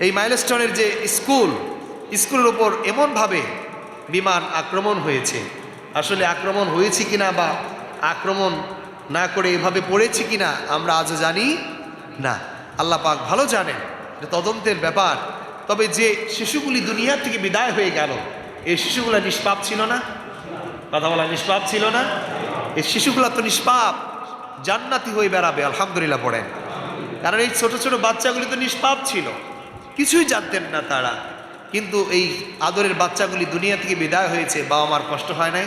এই মাইলস্টোনের যে স্কুল, স্কুলের ওপর এমনভাবে বিমান আক্রমণ হয়েছে। আসলে আক্রমণ হয়েছে কিনা বা আক্রমণ না করে এভাবে পড়েছি কিনা আমরা আজও জানি না। আল্লাহ পাক ভালো জানেন তদন্তের ব্যাপার। তবে যে শিশুগুলি দুনিয়া থেকে বিদায় হয়ে গেল, এই শিশুগুলো নিষ্পাপ ছিল না? কথা বলা নিষ্পাপ ছিল না? এই শিশুগুলো তো নিষ্পাপ, জান্নাতি হয়ে বেড়াবে, আলহামদুলিল্লাহ পড়েন। কারণ এই ছোট ছোট বাচ্চাগুলি তো নিষ্পাপ ছিল। কিছুই জানতেন না তারা। কিন্তু এই আদরের বাচ্চাগুলি দুনিয়া থেকে বিদায় হয়েছে, বাবা মার কষ্ট হয় নাই।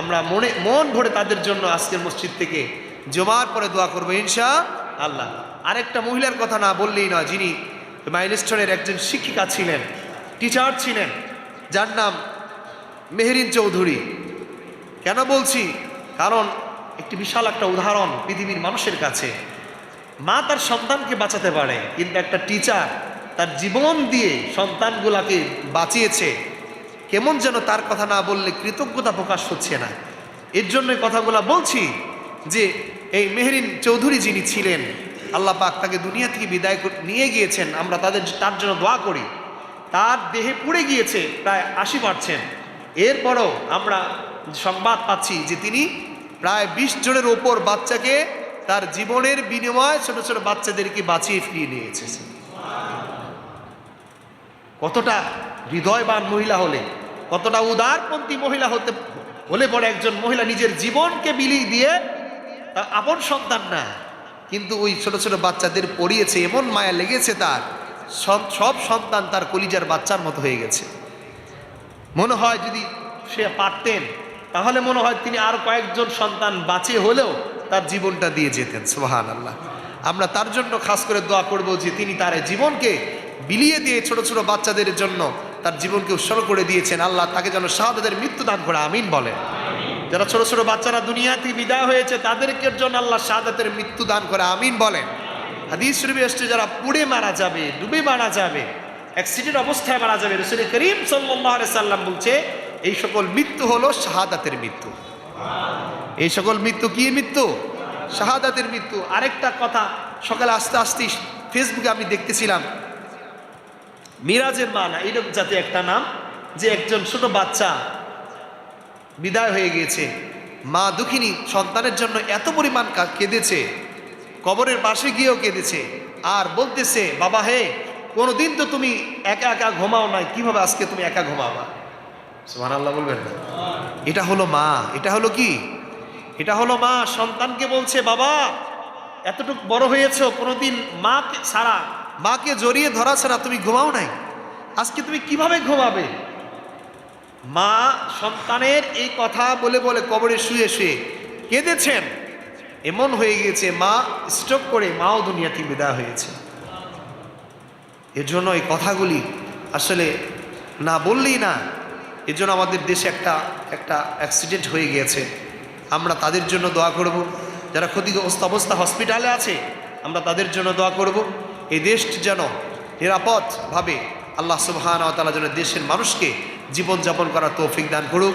আমরা মনে, মন ভরে তাদের জন্য আজকের মসজিদ থেকে জমার পরে দোয়া করব ইনশা আল্লাহ আরেকটা মহিলার কথা না বললেই নয়, যিনি মাইলস্টোনের একজন শিক্ষিকা ছিলেন, টিচার ছিলেন, যার নাম মেহরিন চৌধুরী। কেন বলছি? কারণ একটি বিশাল একটা উদাহরণ পৃথিবীর মানুষের কাছে। মা তার সন্তানকে বাঁচাতে পারে, কিন্তু একটা টিচার তার জীবন দিয়ে সন্তানগুলাকে বাঁচিয়েছে, কেমন যেন তার কথা না বললে কৃতজ্ঞতা প্রকাশ হচ্ছে না। এর জন্য কথাগুলো বলছি যে, এই মেহরিন চৌধুরী যিনি ছিলেন, আল্লাহ পাক তাকে দুনিয়া থেকে বিদায় নিয়ে গিয়েছেন, আমরা তাদের তার জন্য দোয়া করি। তার দেহে পুড়ে গিয়েছে প্রায় আশি পার্সেন্ট এরপরও আমরা সংবাদ পাচ্ছি যে তিনি প্রায় বিশ জনের ওপর বাচ্চাকে তার জীবনের বিনিময়ে ছোট ছোট বাচ্চাদেরকে বাঁচিয়ে ফিরিয়ে নিয়ে এসেছে কতটা হৃদয়বান মহিলা হলে, কতটা উদারপন্থী মহিলা হতে, হলে পরে একজন মহিলা নিজের জীবনকে বিলিয়ে দিয়ে আপন সন্তান না। কিন্তু ওই ছোট ছোট বাচ্চাদের পড়িয়েছে, এমন মায়া লেগেছে তার, সব- সব সন্তান তার কলিজার বাচ্চার মতো হয়ে গেছে। মনে হয় যদি সে পারতেন, তাহলে মনে হয় তিনি আর কয়েকজন সন্তান বাঁচিয়ে হলেও তার জীবনটা দিয়ে যেতেন সোহান আল্লাহ আমরা তার জন্য খাস করে দোয়া করব যে তিনি তার জীবনকে বিলিয়ে দিয়ে ছোট ছোট বাচ্চাদের জন্য তার জীবনকে উৎসর্গ করে দিয়েছেন আল্লাহ, তাকে যেন শাহাদাতের মৃত্যু দান করে, আমিন বলে। যারা ছোট ছোট বাচ্চারা দুনিয়া থেকে বিদায় হয়েছে, তাদেরকে জন্য আল্লাহ শাহাদাতের মৃত্যু দান করে, আমিন বলেন হাদিস শরীফে এসছে যারা পুড়ে মারা যাবে, ডুবে মারা যাবে অ্যাক্সিডেন্ট অবস্থায় মারা যাবে, রসুল করিম সাল্লাহ সাল্লাম বলছে, এই সকল মৃত্যু হলো শাহাদাতের মৃত্যু। এই সকল মৃত্যু কি মৃত্যু? শাহাদাতের মৃত্যু। আরেকটা কথা সকালে আস্তে আস্তে ফেসবুকে আমি দেখতেছিলাম মিরাজের মা না, এরকম জাতি একটা নাম, যে একজন ছোট বাচ্চা বিদায় হয়ে গিয়েছে। মা দুঃখিনী সন্তানের জন্য এত পরিমাণ কেঁদেছে, কবরের পাশে গিয়েও কেঁদেছে, আর বলতেছে, বাবা হে, কোনোদিন তো তুমি একা একা ঘুমাও নাই, কীভাবে আজকে তুমি একা ঘুমাবা? সুমান আল্লাহ বলবেন না। এটা হলো মা, এটা হলো কি? এটা হলো মা সন্তানকে বলছে, বাবা, এতটুকু বড় হয়েছ, কোনোদিন মাকে ছাড়া মাকে জড়িয়ে ধরা ছাড়া তুমি ঘুমাও নাই? আজকে তুমি কীভাবে ঘুমাবে? মা সন্তানের এই কথা বলে বলে কবরে শুয়ে শুয়ে কেঁদেছেন। এমন হয়ে গিয়েছে, মা স্ট্রোক করে মাও দুনিয়া থেকে বিদায় হয়েছে। এর জন্য এই কথাগুলি আসলে না বললেই না এর জন্য আমাদের দেশে একটা একটা অ্যাক্সিডেন্ট হয়ে গিয়েছে। আমরা তাদের জন্য দোয়া করব। যারা ক্ষতিগ্রস্ত অবস্থা হসপিটালে আছে, আমরা তাদের জন্য দোয়া করব। এই দেশটি যেন নিরাপদভাবে আল্লাহ সুবাহান তালা যেন দেশের মানুষকে জীবনযাপন করার তৌফিক দান করুক।